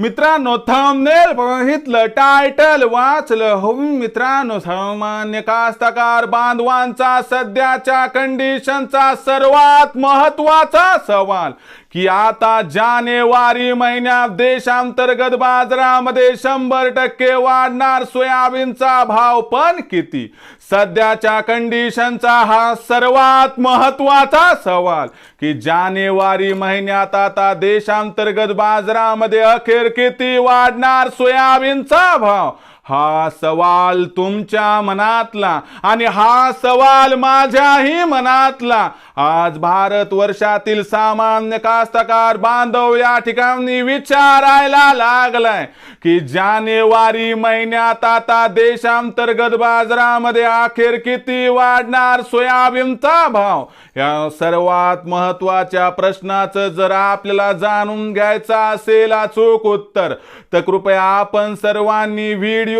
मित्रांनो थंबनेल बघितलं टायटल वाचलं. हो मित्रांनो सामान्य कास्तकार बांधवांचा सध्याच्या कंडिशनचा सर्वात महत्त्वाचा सवाल की आता जानेवारी महिन्यात देशांतर्गत बाजारामध्ये शंभर टक्के वाढणार सोयाबीनचा भाव पण किती? सध्याच्या कंडिशनचा हा सर्वात महत्त्वाचा सवाल की जानेवारी महिन्यात आता देशांतर्गत बाजारामध्ये अखेर किती वाढणार सोयाबीनचा भाव? हा सवाल तुमच्या मनातला आणि हा सवाल माझ्याही मनातला. आज भारत वर्षातील सामान्य कास्तकार बांधव या ठिकाणी विचारायला लागलाय की जानेवारी महिन्यात आता देशांतर्गत बाजारामध्ये अखेर किती वाढणार सोयाबीनचा भाव? या सर्वात महत्त्वाच्या प्रश्नाचं जर आपल्याला जाणून घ्यायचं असेल अचूक उत्तर तर कृपया आपण सर्वांनी व्हिडिओ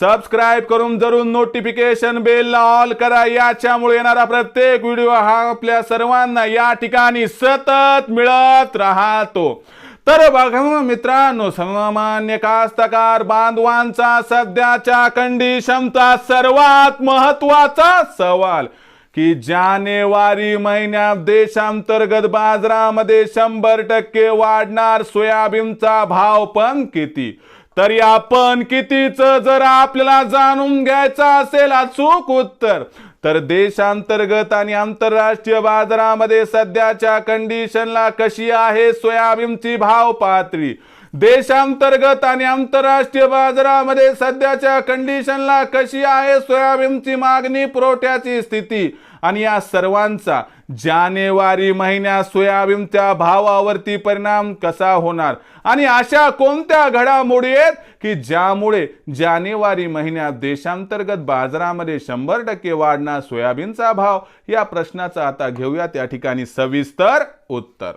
सबस्क्राईब करून जरूर नोटिफिकेशन बेलला ऑल करा. याच्यामुळे येणारा प्रत्येक व्हिडिओ हा आपल्या सर्वांना या ठिकाणी सतत मिळत राहतो. तर बघा मित्रांनो सामान्य कास्तकार बांधवांचा सध्याच्या कंडिशनचा सर्वात महत्त्वाचा सवाल की जानेवारी महिन्यात देशांतर्गत बाजारामध्ये शंभर टक्के वाढणार सोयाबीनचा भाव पण किती? तर आपण कितीच जर आपल्याला जाणून घ्यायचं असेल अचूक उत्तर तर देशांतर्गत आणि आंतरराष्ट्रीय बाजारामध्ये सध्याच्या कंडिशनला कशी आहे सोयाबीनची भाव पातळी देशांतर्गत आणि आंतरराष्ट्रीय बाजारामध्ये सध्याच्या कंडिशनला कशी आहे सोयाबीनची मागणी पुरवठ्याची स्थिती आणि या सर्वांचा जानेवारी महिन्यात सोयाबीनच्या भावावरती परिणाम कसा होणार? आणि अशा कोणत्या घडामोडी आहेत की ज्यामुळे जानेवारी महिन्यात देशांतर्गत बाजारामध्ये शंभर टक्के वाढणार सोयाबीनचा भाव? या प्रश्नाचा आता घेऊया त्या ठिकाणी सविस्तर उत्तर.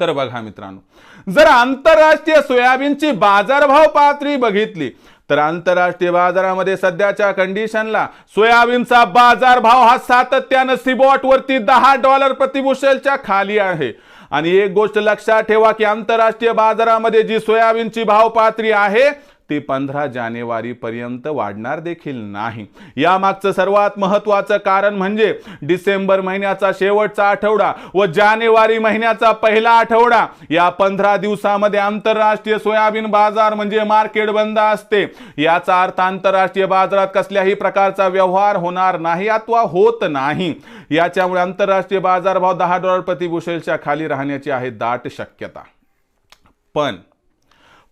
तर बघा मित्रांनो जर आंतरराष्ट्रीय सोयाबीनची बाजारभाव पातळी बघितली तर आंतरराष्ट्रीय बाजारामध्ये सध्याच्या कंडिशनला सोयाबीनचा बाजारभाव हा सातत्यानं सिबॉटवरती दहा डॉलर प्रतिबुशेलच्या खाली आहे. आणि एक गोष्ट लक्षात ठेवा की आंतरराष्ट्रीय बाजारामध्ये जी सोयाबीनची भाव पातळी आहे ती पंधरा जानेवारीपर्यंत वाढणार देखील नाही. यामागचं सर्वात महत्वाचं कारण म्हणजे डिसेंबर महिन्याचा शेवटचा आठवडा व जानेवारी महिन्याचा पहिला आठवडा. या पंधरा दिवसामध्ये आंतरराष्ट्रीय सोयाबीन बाजार म्हणजे मार्केट बंद असते. याचा अर्थ आंतरराष्ट्रीय बाजारात कसल्याही प्रकारचा व्यवहार होणार नाही अथवा होत नाही. याच्यामुळे आंतरराष्ट्रीय बाजारभाव दहा डॉलर प्रतिबुशेलच्या खाली राहण्याची आहे दाट शक्यता. पण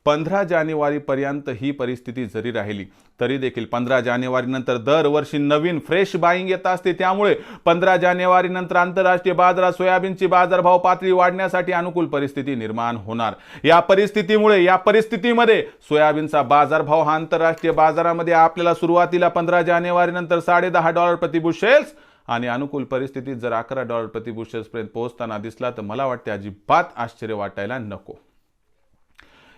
पंधरा जानेवारीपर्यंत ही परिस्थिती जरी राहिली तरी देखील पंधरा जानेवारीनंतर दरवर्षी नवीन फ्रेश बाईंग येत असते. त्यामुळे पंधरा जानेवारीनंतर आंतरराष्ट्रीय बाजारात सोयाबीनची बाजारभाव पातळी वाढण्यासाठी अनुकूल परिस्थिती निर्माण होणार. या परिस्थितीमुळे या परिस्थितीमध्ये सोयाबीनचा बाजारभाव हा आंतरराष्ट्रीय बाजारामध्ये आपल्याला सुरुवातीला पंधरा जानेवारीनंतर साडे दहा डॉलर प्रतिबुशेल्स आणि अनुकूल परिस्थितीत जर अकरा डॉलर प्रतिबुशेल्सपर्यंत पोहोचताना दिसला तर मला वाटते अजिबात आश्चर्य वाटायला नको.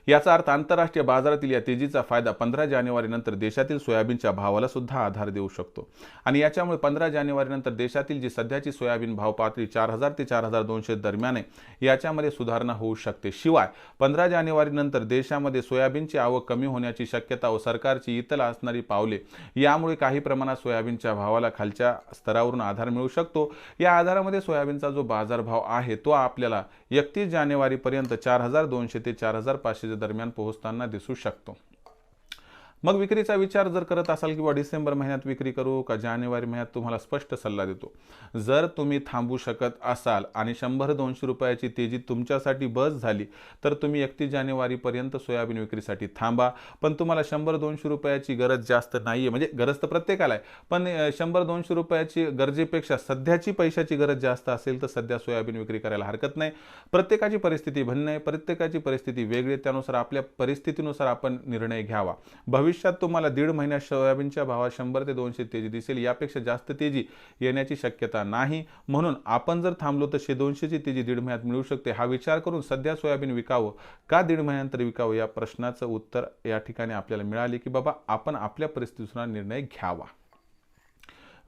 याचा अर्थ आंतरराष्ट्रीय बाजारातील या तेजीचा फायदा पंधरा जानेवारीनंतर देशातील सोयाबीनच्या भावाला सुद्धा आधार देऊ शकतो. आणि याच्यामुळे पंधरा जानेवारीनंतर देशातील जी सध्याची सोयाबीन भाव पातळी चार हजार ते चार हजार दोनशे दरम्यान आहे याच्यामध्ये सुधारणा होऊ शकते. शिवाय पंधरा जानेवारीनंतर देशामध्ये सोयाबीनची आवक कमी होण्याची शक्यता व सरकारची इतर असणारी पावले यामुळे काही प्रमाणात सोयाबीनच्या भावाला खालच्या स्तरावरून आधार मिळू शकतो. या आधारामध्ये सोयाबीनचा जो बाजारभाव आहे तो आपल्याला एकतीस जानेवारीपर्यंत चार हजार दोनशे ते चार हजार पाचशे दरम्यान पोहोचताना दिसू शकतो. मग विक्रीचा विचार जर करत असाल किंवा डिसेंबर महिन्यात विक्री करू का जानेवारी महिन्यात तुम्हाला स्पष्ट सल्ला देतो. जर तुम्ही थांबू शकत असाल आणि शंभर दोनशे रुपयाची तेजी तुमच्यासाठी बस झाली तर तुम्ही एकतीस जानेवारीपर्यंत सोयाबीन विक्रीसाठी थांबा. पण तुम्हाला शंभर दोनशे रुपयाची गरज जास्त नाही आहे म्हणजे गरज तर प्रत्येकाला आहे. पण शंभर दोनशे रुपयाची गरजेपेक्षा सध्याची पैशाची गरज जास्त असेल तर सध्या सोयाबीन विक्री करायला हरकत नाही. प्रत्येकाची परिस्थिती भिन्न आहे. प्रत्येकाची परिस्थिती वेगळी त्यानुसार आपल्या परिस्थितीनुसार आपण निर्णय घ्यावा. भविष्य भविष्यात तुम्हाला दीड महिन्यात सोयाबीनच्या भावात शंभर ते दोनशे तेजी दिसेल. यापेक्षा जास्त तेजी येण्याची शक्यता नाही. म्हणून आपण जर थांबलो तर शे दोनशेची तेजी दीड महिन्यात मिळू शकते. हा विचार करून सध्या सोयाबीन विकावं का दीड महिन्यानंतर विकावं या प्रश्नाचं उत्तर या ठिकाणी आपल्याला मिळाले की बाबा आपण आपल्या परिस्थितीनुसार निर्णय घ्यावा.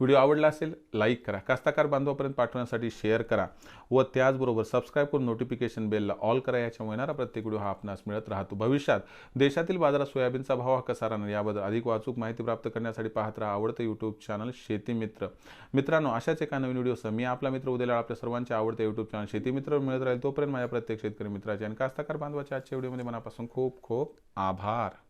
व्हिडिओ आवडला असेल लाईक करा. कास्ताकार बांधवापर्यंत पाठवण्यासाठी शेअर करा व त्याचबरोबर सबस्क्राईब करून नोटिफिकेशन बेलला ऑल करा. याच्यामुळे येणारा प्रत्येक व्हिडिओ हा आपणास मिळत राहतो भविष्यात. देशातील बाजारात सोयाबीनचा भाव हा कसा राहणार याबद्दल अधिक वाचूक माहिती प्राप्त करण्यासाठी पाहत राहा आवडतं यूट्यूब चॅनल शेती मित्र मित्रांनो अशाच एका नवीन व्हिडिओसह मी आपला मित्र उद्याला आपल्या सर्वांचे आवडते यूट्यूब चॅनल शेती मित्र मिळत राहील. तोपर्यंत माझ्या प्रत्येक शेतकरी मित्राचे आणि कास्ताकार बांधवाच्या आजच्या व्हिडिओमध्ये मनापासून खूप खूप आभार.